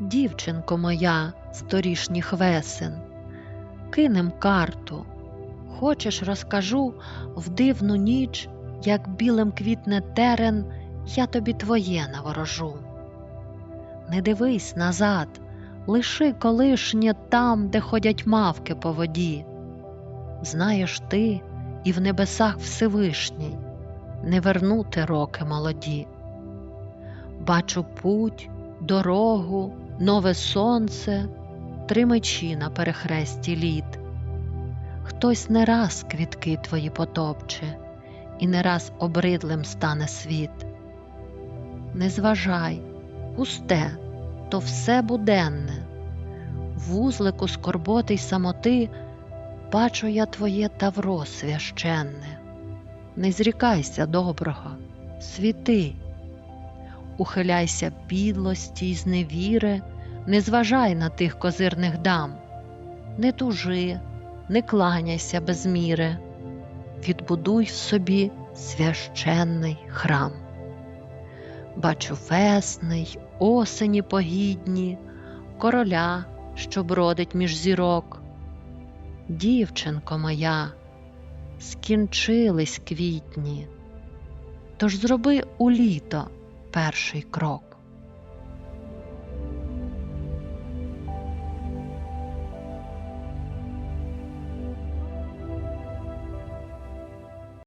Дівчинко моя з торішніх весен, кинем карту. Хочеш, розкажу в дивну ніч, як білим квітне терен, я тобі твоє наворожу. Не дивись назад, лиши колишнє там, де ходять мавки по воді. Знаєш ти і в небесах Всевишній не вернути роки молоді. Бачу путь, дорогу, нове сонце, три мечі на перехресті літ. Хтось не раз квітки твої потопче, і не раз обридлим стане світ. Не зважай, пусте, то все буденне, вузлику скорботи й самоти бачу я твоє тавро священне. Не зрікайся доброго, світи, ухиляйся підлості й зневіри, не зважай на тих козирних дам, не тужи, не кланяйся без міри, відбудуй в собі священний храм. Бачу весни осені погідні, короля, що бродить між зірок. Дівчинко моя, скінчились квітні, тож зроби у літо перший крок.